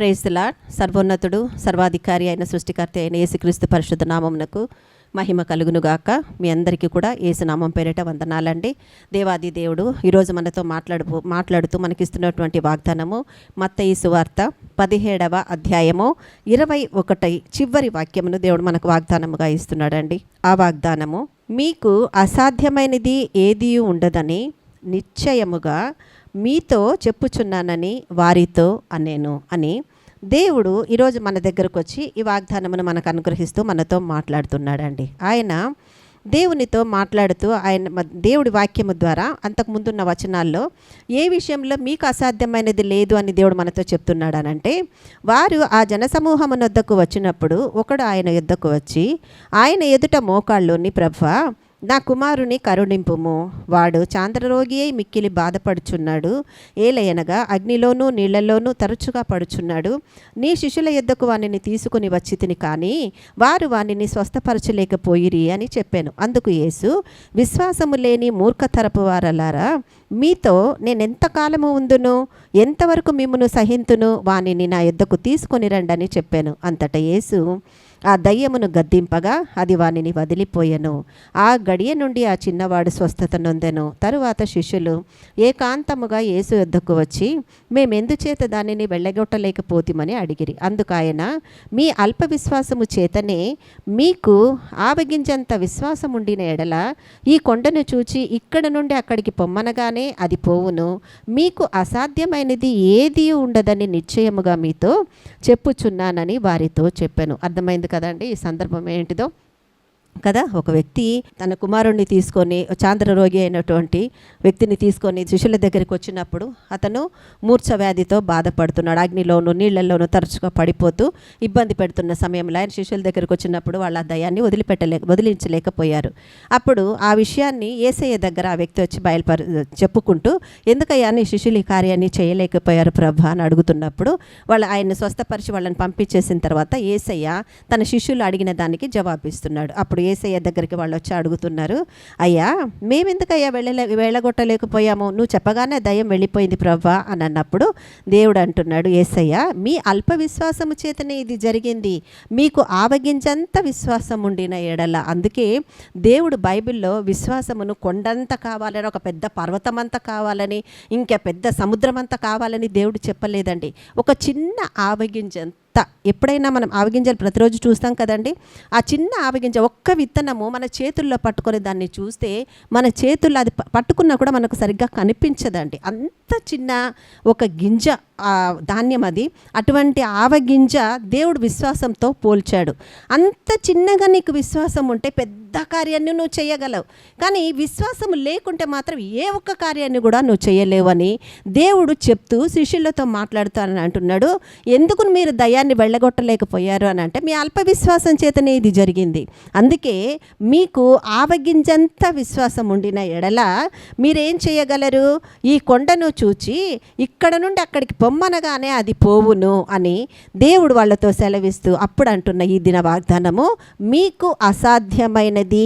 ప్రేస్తులా సర్వోన్నతుడు సర్వాధికారి అయిన సృష్టికర్త అయిన యేసుక్రీస్తు పరిశుద్ధ నామమునకు మహిమ కలుగునుగాక మీ అందరికీ కూడా ఏసునామం పేరిట వందనాలండి. దేవాది దేవుడు ఈరోజు మనతో మాట్లాడు మాట్లాడుతూ మనకిస్తున్నటువంటి వాగ్దానము మత్తయి సువార్త పదిహేడవ అధ్యాయము ఇరవై ఒకటి చివరి వాక్యమును దేవుడు మనకు వాగ్దానముగా ఇస్తున్నాడండి. ఆ వాగ్దానము మీకు అసాధ్యమైనది ఏదీ ఉండదని నిశ్చయముగా మీతో చెప్పుచున్నానని వారితో అనేను అని దేవుడు ఈరోజు మన దగ్గరకు వచ్చి ఈ వాగ్దానమును మనకు అనుగ్రహిస్తూ మనతో మాట్లాడుతున్నాడండి. ఆయన దేవునితో మాట్లాడుతూ ఆయన దేవుడి వాక్యము ద్వారా అంతకు ముందున్న వచనాల్లో ఏ విషయంలో మీకు అసాధ్యమైనది లేదు అని దేవుడు మనతో చెప్తున్నాడు అని అంటే వారు ఆ జనసమూహమునొద్దకు వచ్చినప్పుడు ఒకడు ఆయన యుద్ధకు వచ్చి ఆయన ఎదుట మోకాళ్ళుని ప్రభ నా కుమారుని కరుణింపుము. వాడు చాంద్రరోగి అయి మిక్కిలి బాధపడుచున్నాడు. ఏలయనగా అగ్నిలోనూ నీళ్ళలోనూ తరచుగా పడుచున్నాడు. నీ శిష్యుల యొద్దకు వానిని తీసుకుని వచ్చి తిని కానీ వారు వానిని స్వస్థపరచలేకపోయిరి అని చెప్పాను. అందుకు యేసు విశ్వాసము లేని మూర్ఖతరపు వారలారా మీతో నేనెంతకాలము ఉందును? ఎంతవరకు మిమ్మును సహింతును? వానిని నా యొద్దకు తీసుకొని రండని చెప్పాను. అంతటా యేసు ఆ దయ్యమును గద్దింపగా అది వానిని వదిలిపోయెను. ఆ గడియ నుండి ఆ చిన్నవాడు స్వస్థత నొందెను. తరువాత శిష్యులు ఏకాంతముగా యేసు యొద్దకు వచ్చి మేమెందుచేత దానిని వెళ్ళగొట్టలేకపోతిమని అడిగిరి. అందుకు ఆయన మీ అల్ప విశ్వాసము చేతనే మీకు ఆవగించంత విశ్వాసం ఉండిన ఎడల ఈ కొండను చూచి ఇక్కడ నుండి అక్కడికి పొమ్మనగానే అది పోవును. మీకు అసాధ్యమైనది ఏది ఉండదని నిశ్చయముగా మీతో చెప్పుచున్నానని వారితో చెప్పాను. అర్థమైంది కదండి ఈ సందర్భం ఏంటిదో. కదా? ఒక వ్యక్తి తన కుమారుణ్ణి తీసుకొని చాంద్ర రోగి అయినటువంటి వ్యక్తిని తీసుకొని శిష్యుల దగ్గరికి వచ్చినప్పుడు అతను మూర్ఛ వ్యాధితో బాధపడుతున్నాడు. అగ్నిలోను నీళ్ళలోను తరచుగా పడిపోతూ ఇబ్బంది పెడుతున్న సమయంలో ఆయన శిష్యుల దగ్గరికి వచ్చినప్పుడు వాళ్ళ దయాన్ని వదిలిపెట్టలే వదిలించలేకపోయారు. అప్పుడు ఆ విషయాన్ని ఏసయ్య దగ్గర ఆ వ్యక్తి వచ్చి బయలుపరి చెప్పుకుంటూ ఎందుకయ్యా నీ శిష్యులు ఈ కార్యాన్ని చేయలేకపోయారు ప్రభా? అని అడుగుతున్నప్పుడు వాళ్ళు ఆయన స్వస్థపరిచి వాళ్ళని పంపించేసిన తర్వాత ఏసయ్య తన శిష్యులు అడిగిన దానికి జవాబిస్తున్నాడు. అప్పుడు ఏసయ్య దగ్గరికి వాళ్ళు వచ్చి అడుగుతున్నారు అయ్యా మేమెందుకయ్యా వెళ్ళలే వెళ్ళగొట్టలేకపోయాము? నువ్వు చెప్పగానే దయ్యం వెళ్ళిపోయింది ప్రభా అని అన్నప్పుడు దేవుడు అంటున్నాడు ఏసయ్య మీ అల్ప విశ్వాసము చేతనే ఇది జరిగింది. మీకు ఆవగించంత విశ్వాసం ఉండిన ఎడల. అందుకే దేవుడు బైబిల్లో విశ్వాసమును కొండంత కావాలని ఒక పెద్ద పర్వతం అంతా కావాలని ఇంకా పెద్ద సముద్రం అంతా కావాలని దేవుడు చెప్పలేదండి. ఒక చిన్న ఆవగింజంత ఎప్పుడైనా మనం ఆవగింజలు ప్రతిరోజు చూస్తాం కదండి. ఆ చిన్న ఆవగింజ ఒక్క విత్తనము మన చేతుల్లో పట్టుకొని దాన్ని చూస్తే మన చేతుల్లో అది పట్టుకున్నా కూడా మనకు సరిగ్గా కనిపించదండి. అంత చిన్న ఒక గింజ ఆ ధాన్యం అది. అటువంటి ఆవగింజ దేవుడు విశ్వాసంతో పోల్చాడు. అంత చిన్నగా నీకు విశ్వాసం ఉంటే పెద్ద కార్యాన్ని నువ్వు చేయగలవు. కానీ విశ్వాసం లేకుంటే మాత్రం ఏ ఒక్క కార్యాన్ని కూడా నువ్వు చేయలేవని దేవుడు చెప్తూ శిష్యులతో మాట్లాడుతానని అంటున్నాడు. ఎందుకు మీరు భయాన్ని వెళ్ళగొట్టలేకపోయారు అని అంటే మీ అల్ప విశ్వాసం చేతనే ఇది జరిగింది. అందుకే మీకు ఆవగింజంత విశ్వాసం ఉండిన ఎడల మీరేం చేయగలరు? ఈ కొండను చూచి ఇక్కడ నుండి అక్కడికి పొమ్మనగానే అది పోవును అని దేవుడు వాళ్ళతో సెలవిస్తూ అప్పుడు అంటున్న ఈ దిన వాగ్దానము మీకు అసాధ్యమైనది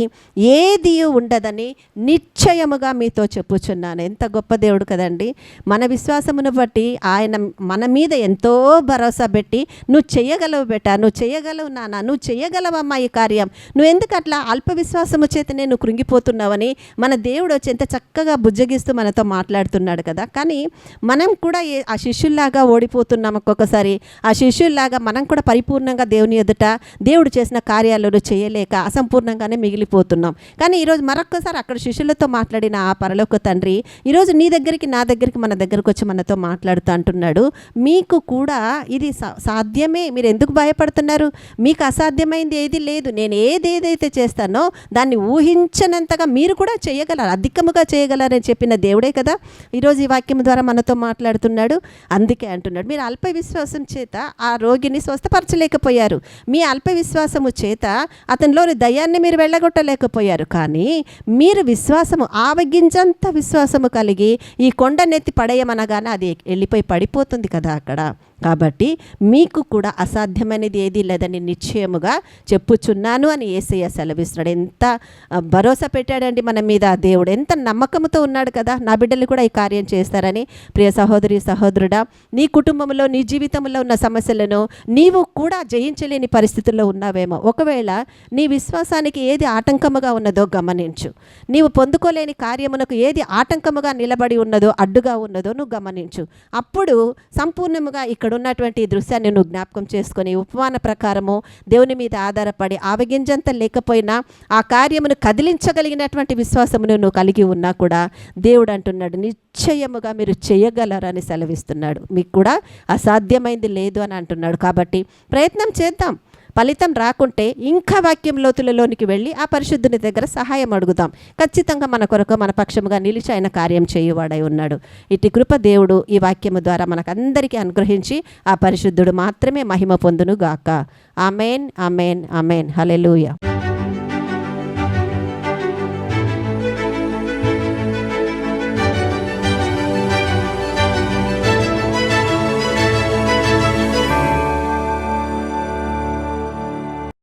ఏది ఉండదని నిశ్చయముగా మీతో చెప్పుచున్నాను. ఎంత గొప్ప దేవుడు కదండి. మన విశ్వాసమును బట్టి ఆయన మన మీద ఎంతో భరోసా పెట్టి నువ్వు చేయగలవు బేట నువ్వు చేయగలవు నాన్న నువ్వు చేయగలవమ్మా ఈ కార్యం? నువ్వు ఎందుకు అట్లా అల్ప విశ్వాసము చేతనే నువ్వు కృంగిపోతున్నావని మన దేవుడు వచ్చి ఎంత చక్కగా బుజ్జగిస్తూ మనతో మాట్లాడుతున్నాడు కదా. కానీ మనం కూడా ఏ- ఆ శిష్యుల్లాగా ఓడిపోతున్నాం ఒక్కొక్కసారి. ఆ శిష్యుల్లాగా మనం కూడా పరిపూర్ణంగా దేవుని ఎదుట దేవుడు చేసిన కార్యాలను చేయలేక అసంపూర్ణంగానే మిగిలిపోతున్నాం. కానీ ఈరోజు మరొక్కసారి అక్కడ శిష్యులతో మాట్లాడిన ఆ పరలోక తండ్రి ఈరోజు నీ దగ్గరికి నా దగ్గరికి మన దగ్గరకు వచ్చి మనతో మాట్లాడుతూ అంటున్నాడు. మీకు కూడా ఇది సా- సాధ్యమే మీరు ఎందుకు భయపడుతున్నారు? మీకు అసాధ్యమైంది ఏది లేదు. నేను ఏది ఏదైతే చేస్తానో దాన్ని ఊహించనంతగా మీరు కూడా చేయగలరు. అధికముగా చేయగలరని చెప్పిన దేవుడే కదా ఈరోజు ఈ వాక్యం ద్వారా మనతో మాట్లాడుతున్నాడు. అందుకే అంటున్నాడు. మీరు అల్ప విశ్వాసం చేత ఆ రోగిని స్వస్థపరచలేకపోయారు. మీ అల్ప విశ్వాసము చేత అతనిలోని దయాన్ని మీరు వెళ్ళగొట్టలేకపోయారు. కానీ మీరు విశ్వాసము ఆవగించంత విశ్వాసము కలిగి ఈ కొండనెత్తి పడేయమనగానే అది వెళ్ళిపోయి పడిపోతుంది కదా అక్కడ. కాబట్టి మీకు కూడా అసాధ్యమైనది ఏదీ లేదని నిశ్చయముగా చెప్పుచున్నాను అని ఏసయ్య సెలవిస్తున్నాడు. ఎంత భరోసా పెట్టాడండి మన మీద దేవుడు. ఎంత నమ్మకంతో ఉన్నాడు కదా నా బిడ్డలు కూడా ఈ కార్యం చేస్తారని. ప్రియ సహోదరి సహోదరుడా నీ కుటుంబంలో నీ జీవితంలో ఉన్న సమస్యలను నీవు కూడా జయించలేని పరిస్థితుల్లో ఉన్నావేమో. ఒకవేళ నీ విశ్వాసానికి ఏది ఆటంకముగా ఉన్నదో గమనించు. నీవు పొందుకోలేని కార్యమునకు ఏది ఆటంకముగా నిలబడి ఉన్నదో అడ్డుగా ఉన్నదో నువ్వు గమనించు. అప్పుడు సంపూర్ణముగా ఇక్కడ ఉన్నటువంటి ఈ దృశ్యాన్ని నువ్వు జ్ఞాపకం చేసుకొని ఉపమాన ప్రకారము దేవుని మీద ఆధారపడి ఆవగింజంత లేకపోయినా ఆ కార్యమును కదిలించగలిగినటువంటి విశ్వాసమును నువ్వు కలిగి ఉన్నా కూడా దేవుడు అంటున్నాడు నిశ్చయముగా మీరు చేయగలరని సెలవిస్తున్నాడు. మీకు కూడా అసాధ్యమైంది లేదు అని అంటున్నాడు. కాబట్టి ప్రయత్నం చేద్దాం. ఫలితం రాకుంటే ఇంకా వాక్యం లోతులలోనికి వెళ్ళి ఆ పరిశుద్ధుని దగ్గర సహాయం అడుగుదాం. ఖచ్చితంగా మన కొరకు మన పక్షముగా నిలిచి ఆయన కార్యం చేయువాడై ఉన్నాడు. ఇటు కృప దేవుడు ఈ వాక్యము ద్వారా మనకందరికీ అనుగ్రహించి ఆ పరిశుద్ధుడు మాత్రమే మహిమ పొందును గాక ఆమెన్ ఆమెన్ ఆమెన్. హలెలూయ